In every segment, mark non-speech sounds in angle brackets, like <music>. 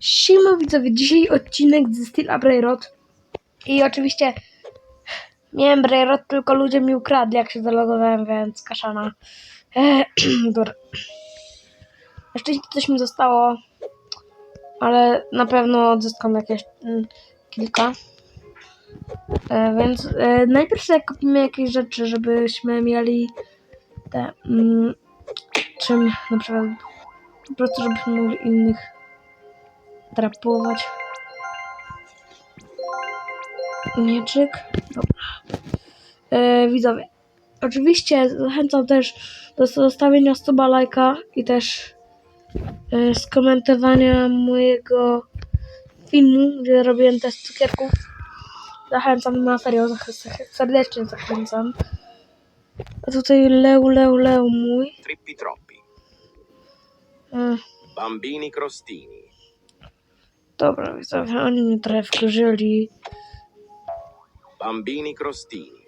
Siema widzowie, dzisiaj odcinek z Steel Up Railroad i oczywiście miałem Railroad, tylko ludzie mi ukradli jak się zalogowałem, więc kaszana. <clears throat> Dobra. Na szczęście coś mi zostało, ale na pewno odzyskam jakieś mm, kilka. E, więc e, najpierw sobie kupimy jakieś rzeczy, żebyśmy mieli te, mm, czym na przykład po prostu żebyśmy mogli innych drapować. Mieczyk. Dobra. E, widzowie. Oczywiście zachęcam też do zostawienia suba lajka i też e, skomentowania mojego filmu, gdzie robiłem test cukierków. Zachęcam na serio, serdecznie zachęcam. A tutaj leu, leu, leu mój. Trippi troppi. E, Bambini crostini. Dobra, widzowie, oni mnie trochę wkurzyli. Bambini crostini.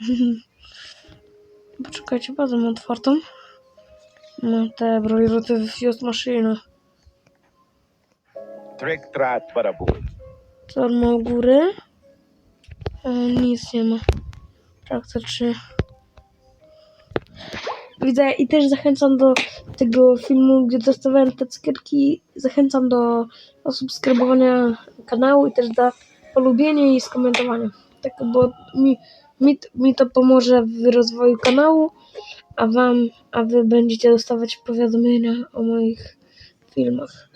<laughs> Poczekajcie, bazę mam otwartą. Mam te broiloty w Fuse Machine. Trick trat baraboo. Co on ma u góry? E, nic nie ma. Praktycznie. Widzę i też zachęcam do tego filmu, gdzie testowałem te cukierki. Zachęcam do, subskrybowania kanału i też do polubienia i skomentowania. Tak, bo mi, mi, mi to pomoże w rozwoju kanału, a wam, a wy będziecie dostawać powiadomienia o moich filmach.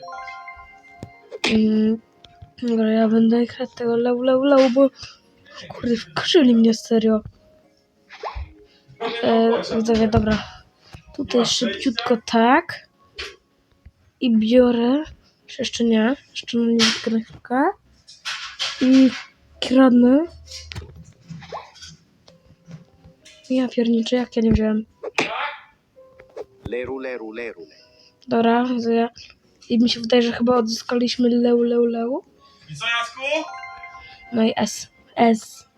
Mm. Dobra, ja będę grać tego leł, leł, leł, bo kurde, wkurzyli mnie serio. E, widzowie, dobra. Tutaj szybciutko tak. I biorę, jeszcze nie, jeszcze na niewidkę na chwilkę. I kradnę. Ja pierniczę, jak ja nie wziąłem. Leru leru leru. Dobra, widzę. I mi się wydaje, że chyba odzyskaliśmy leł, leł, leł. I co Jacku? No i S. S.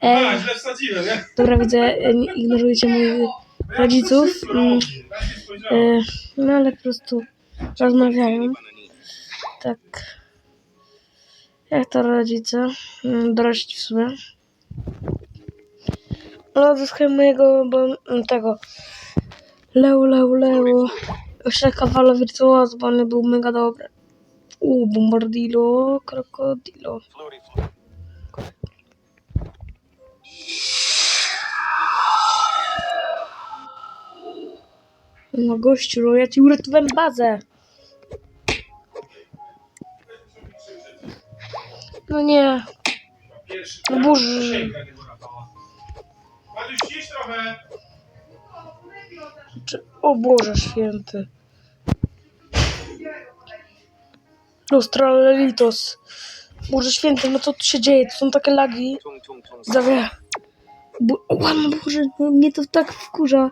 A, E. źle wsadziłem, nie? Dobra, widzę, e, nie ignorujcie moich rodziców. E, no ale po prostu rozmawiają. Tak. Jak to rodzice? Mm, Dorośli w sumie. Ale odzyskałem mojego, bo mm, tego. Leu, leu, leu. Jeszcze kawalo wirtuoz, bo on był mega dobry. U, bombardilo, krokodilo. No gościu, no ja ci uratowałem bazę. No nie. No Boże. O Boże święty. Australitos. Boże święty, no co tu się dzieje? To są takie lagi. Zawie. Bo... O Boże, mnie to tak wkurza.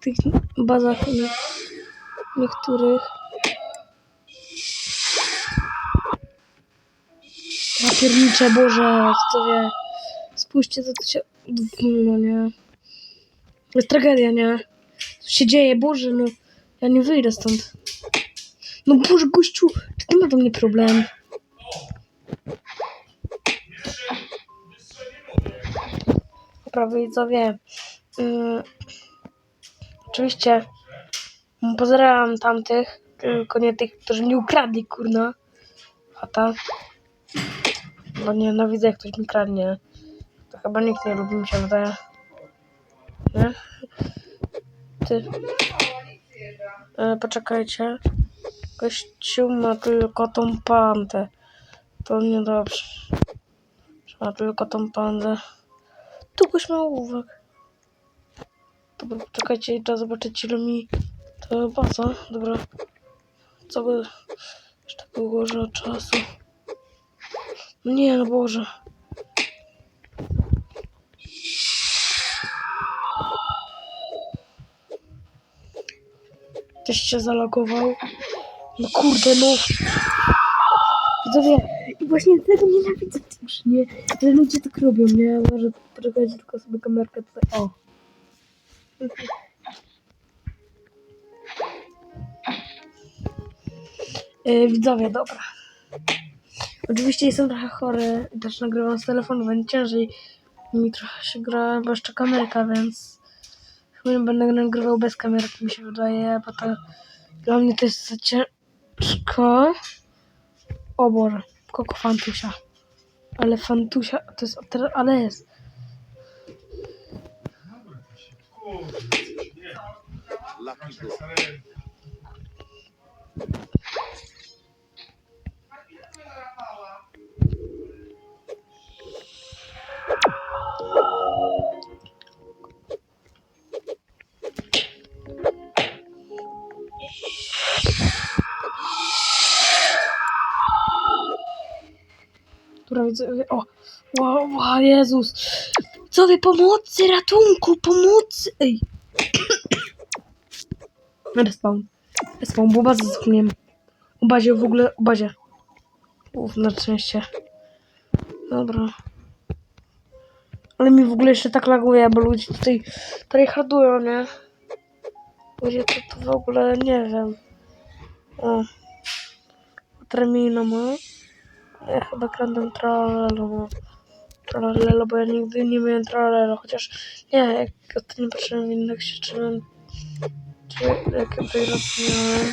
Tych bazach nie- niektórych. Ja Boże, co wie. Spójrzcie, co tu się... No nie. To jest tragedia, nie? Co się dzieje, Boże, no. Ja nie wyjdę stąd. No Boże, gościu, czy ty ma do mnie problem? Dobra, widzowie. Yy, oczywiście pozdrawiam tamtych, tylko nie tych, którzy mnie ukradli, kurna. Chata. Bo nienawidzę, jak ktoś mi kradnie. To chyba nikt nie lubi, mi się wydaje. Nie? Ty. E, poczekajcie. Gościu ma tylko tą pandę. To niedobrze. Ma tylko tą pandę. Tu gość ma. Dobra, poczekajcie, trzeba zobaczyć ile mi to baza. Dobra. Co by jeszcze ułożę czasu. No nie, no Boże. Ktoś się zalogował. No kurde, no. Widzowie, i właśnie tego nienawidzę też, nie? Że ludzie tak robią, nie? Może poczekajcie tylko sobie kamerkę tutaj. O. Yy, widzowie, dobra. Oczywiście jestem trochę chory też nagrywam z telefonu, więc ciężej mi trochę się gra, bo jeszcze kamerka, więc chyba będę nagrywał bez kamerki, mi się wydaje, bo to dla mnie to jest za ciężko. O Boże, koko fantusia. Ale fantusia, to jest, ale jest. Lucky Block. Która widzę, o, wow, Jezus. Co wy, pomocy, ratunku, pomocy. Ej. Respawn. Respawn, bo bazę zapomniałem. O bazie w ogóle, o bazie. Uf, na szczęście. Dobra. Ale mi w ogóle jeszcze tak laguje, bo ludzie tutaj tryhardują, nie? Ludzie to, to w ogóle nie wiem. O. Termino ma. Ja chyba kradłem tralelo, no. Tralelo, bo ja nigdy nie miałem tralelo, chociaż nie, jak ostatnio patrzyłem w innych się, czy jak ja.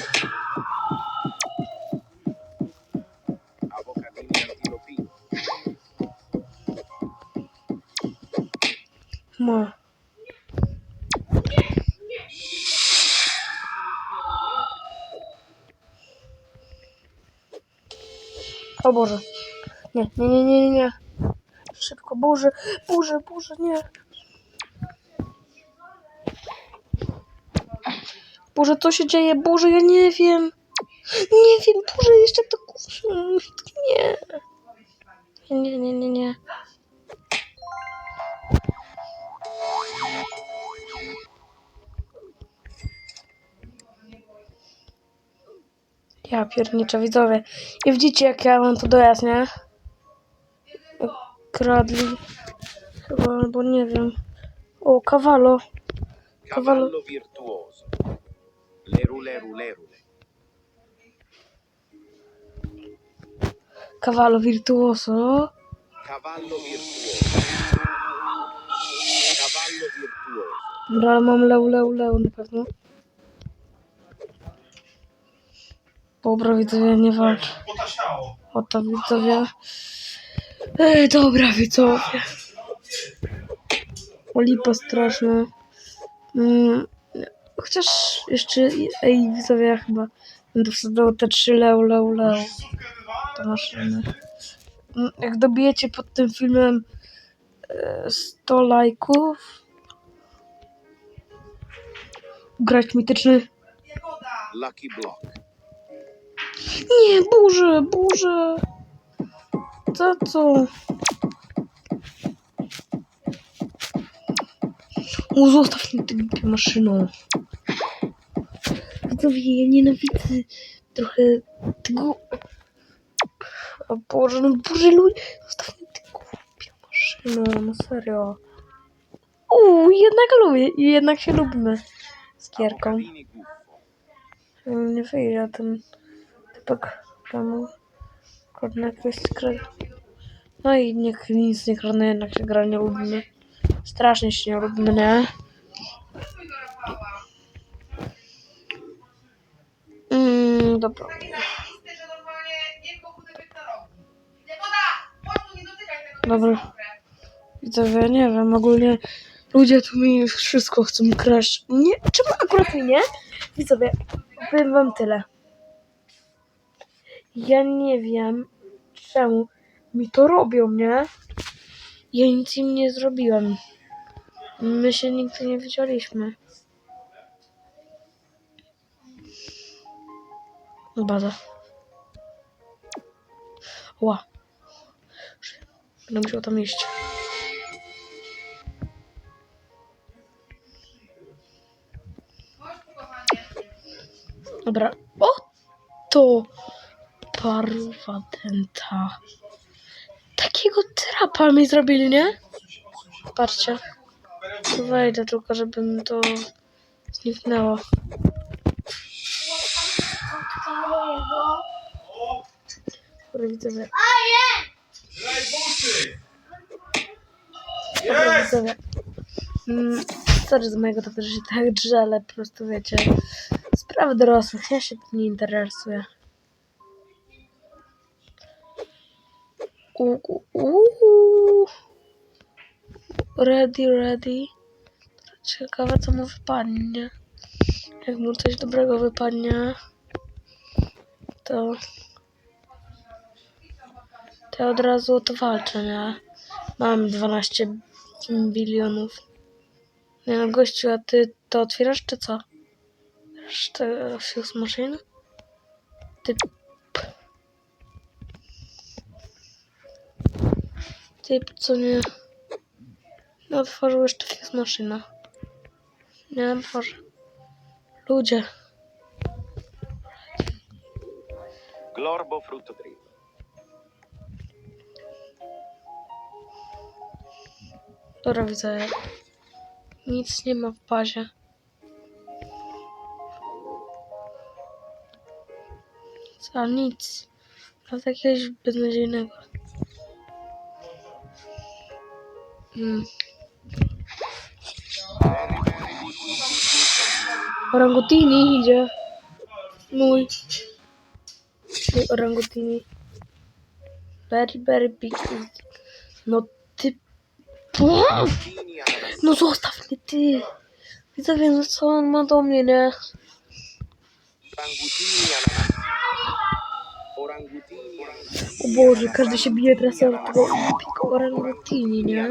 Avocatini antilopini. Ma. O Boże. Nie, nie, nie, nie, nie. Szybko, Boże, Boże, Boże, nie. Boże, co się dzieje? Boże, ja nie wiem. Nie wiem, Boże, jeszcze to. Nie. Nie, nie, nie, nie. Ja pierniczę widzowie. I widzicie jak ja mam to dojazd, nie? Kradli. Chyba, albo nie wiem. O, kawalo. Cavallo virtuoso. Lerule rulerule. Kawalo virtuoso. Cavallo virtuoso. Cavallo virtuoso. Dobra, ale mam leu, leu, leu na pewno. Dobra, widzowie, nie walcz. O to widzowie. Ej, dobra, widzowie. O lipa straszna. Mm, chociaż jeszcze, ej, widzowie, ja chyba będę wsadzał te trzy leu, leu, leu. Do maszyny. Mm, Jak dobijecie pod tym filmem e, 100 lajków, grać mityczny. Lucky Block. Nie, Boże, Boże. Za co? O, zostaw mnie tę maszyną. Widzowie, ja nienawidzę trochę tego... O Boże, no Boże, ludzie, zostaw mnie tę głupią maszyną, no serio. Uuu, jednak lubię, i jednak się lubimy z Kierką. Nie wyjdzie ten typek temu. Kurde, jakieś skry. No i niech nic nie kradnie, jednak się gra nie lubimy. Strasznie się nie lubimy, nie? Mm, dobra. Dobra. Widzowie, nie wiem, ogólnie ludzie tu mi wszystko chcą kraść. Nie, czemu akurat mi nie? Widzowie, powiem wam tyle. Ja nie wiem, czemu mi to robią, nie? Ja nic im nie zrobiłem. My się nigdy nie widzieliśmy. Baza. Ła. Będę musiał tam iść. Dobra. O! To parwa denta. Takiego trapa mi zrobili, nie? Patrzcie. Wejdę tylko, żeby mi to zniknęło. Dobra, widzowie. Daj buty! Dobra, widzowie. Mm, sorry z mojego taty, że się tak drze, ale po prostu wiecie, sprawy dorosłych, ja się tym nie interesuję. Uuu, uuu. Ready, ready. Ciekawe co mu wypadnie. Jak mu coś dobrego wypadnie, to... To od razu to walczę, nie? Mam 12 bilionów. Nie no, gościu, a ty to otwierasz, czy co? Te fuse machine? Ty... Typ, co nie... Nie otworzył jeszcze fuse maszyna. Nie otworzę. Ludzie. Glorbo Fruttodrill. Dobra, widzę. Nic nie ma w bazie. Co, nic. Nawet jakiegoś beznadziejnego. Hmm. Orangutini idzie. Mój. Mój orangutini. Very big. No ty... No zostaw mnie ty. Widzowie, no co on ma do mnie, nie? O Boże, każdy się bije teraz o tego orangutini, nie?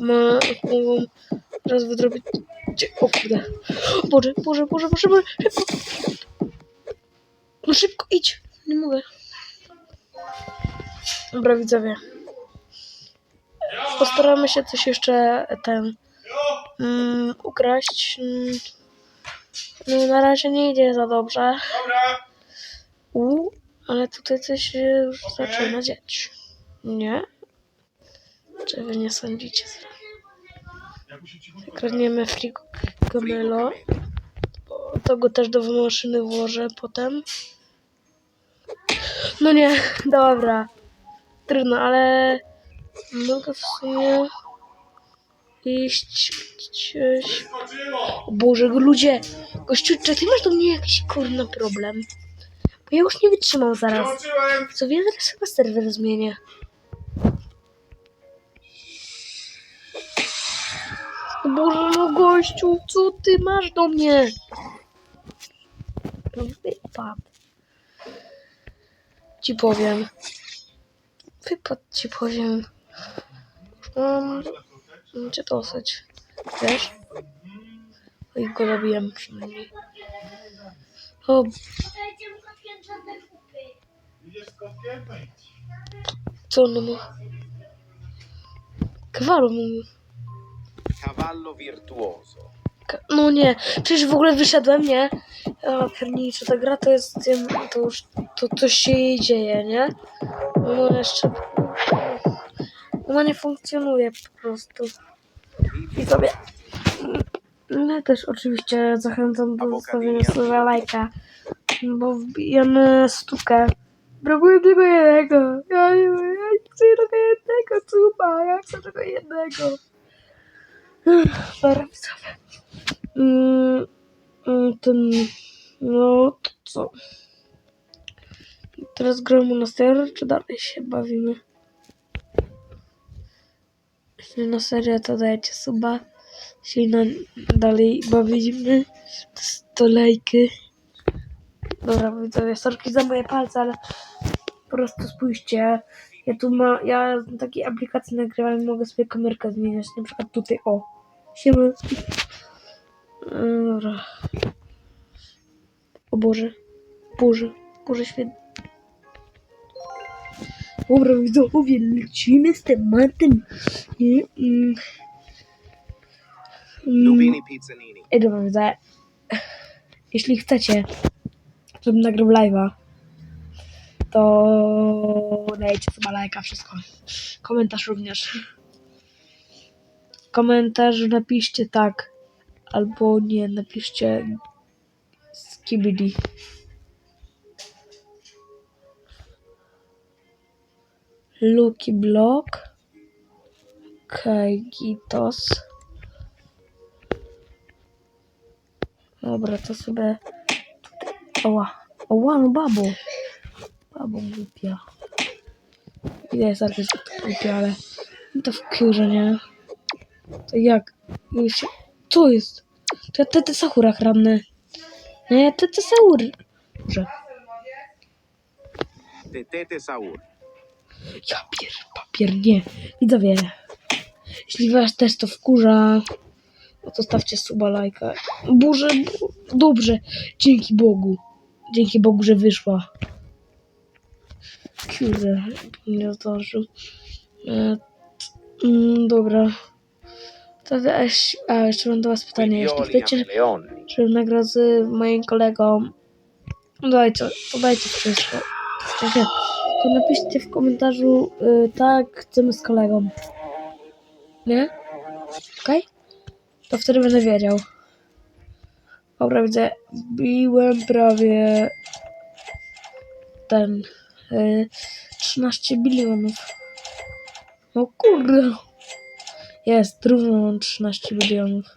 Ma, mogą teraz wydrobić... O kurde. Boże, Boże, Boże, Boże, Boże, szybko. No szybko, idź. Nie mogę. Dobra, widzowie. Postaramy się coś jeszcze ten... Jo! Mm, ukraść. Mm, no na razie nie idzie za dobrze. Dobra! U, ale tutaj coś już zaczyna dziać. Nie? Czy wy nie sądzicie? Kradniemy frigo Gamelo. To go też do maszyny włożę potem. No nie, <laughs> dobra. Trudno, ale mogę w sumie iść gdzieś. O Boże, ludzie! Gościu, czy ty masz do mnie jakiś kurna problem? Bo ja już nie wytrzymam zaraz. Co wiem, zaraz chyba serwer zmienię. Boże, no gościu, co ty masz do mnie? No wypad. Ci powiem. Wypad ci powiem. Mam cię dosyć. Wiesz? I go zabiłem przynajmniej. O, co on mu? Kawalu mówił. Cavallo virtuoso. Ka- No nie, przecież w ogóle wyszedłem, nie? A piernicze, ta gra to jest, to już, to coś się jej dzieje, nie? No jeszcze, ona nie funkcjonuje po prostu. I sobie, no też oczywiście zachęcam do zostawienia sobie lajka, bo wbijamy stówkę. Brakuje tylko jednego, ja nie, ja chcę tylko jednego cuba, ja chcę tylko jednego. Dobra, widzowie. Mm, ten, no to co? Teraz gramy na serio, czy dalej się bawimy? Jeśli na serio, to dajcie suba. Jeśli na, dalej bawimy, to, to lajky. Dobra, widzowie, sorki za moje palce, ale po prostu spójrzcie. Ja tu ma, ja na takiej aplikacji nagrywam mogę sobie kamerkę zmieniać, na przykład tutaj, o. Siema. E, Dobra. O Boże. Boże. Boże świetnie. Dobra, widzowie, lecimy z tematem. Nie, mm. Mm. Lubini pizzanini. Ej, dobra, widzowie. Jeśli chcecie, żebym nagrał live'a, to dajcie sobie lajka, wszystko. Komentarz również. Komentarz napiszcie tak, albo nie, napiszcie skibidi. Lucky Block. Kaigitos. Dobra, to sobie... Oła. Oła, no babo. Babo głupia. Ile jest artyst głupia, ale... To wkurza, nie? To jak? Się... Co jest? To ja te, te Sakura kradnę. Nie, te, te Saur. Że... Tetete Saur. Ja pier, papier, nie. Widzowie, jeśli was też to wkurza, no to stawcie suba, lajka. Boże, bo- dobrze. Dzięki Bogu. Dzięki Bogu, że wyszła. Kurde, nie zdążył. E, t- mm, dobra. To też, a jeszcze mam do was pytanie. Jeśli chcecie, Ameleonni. żeby nagrody moim kolegom, no dajcie, to dajcie wszystko. Szczerze, to napiszcie w komentarzu, y, tak, chcemy z kolegą. Nie? Okej? To wtedy będę wiedział. Dobra, widzę, biłem prawie ten, y, 13 bilionów. No kurde. Jest, równo mam 13 bilionów.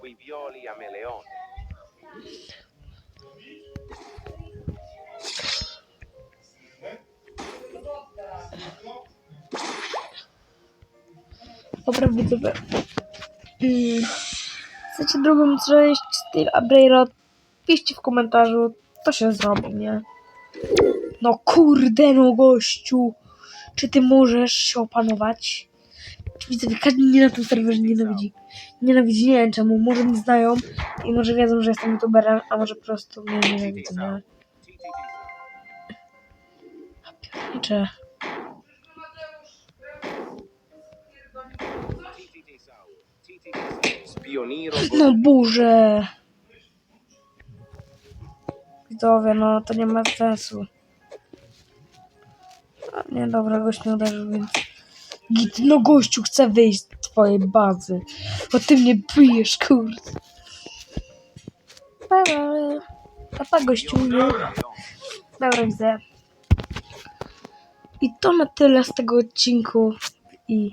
Quivioli Ameleonni. Dobra, widzowie. Mm. Chcecie drugą część Steel Abrairot? Piszcie w komentarzu, to się zrobi, nie? No kurde, no gościu. Czy ty możesz się opanować? Widzowie, każdy mnie na tym serwerze nienawidzi. Nienawidzi, nie wiem czemu. Może mnie znają i może wiedzą, że jestem youtuberem, a może po prostu mnie nienawidzą, nie? Piernicze. Spioniro No Boże. Widzowie, no to nie ma sensu. A nie, dobra, gość nie uderzył, więc... Git, no gościu, chcę wyjść z twojej bazy. Bo ty mnie bijesz, kurde. Dobra, Papa gościu, nie? Dobra, widzę. I to na tyle z tego odcinku. I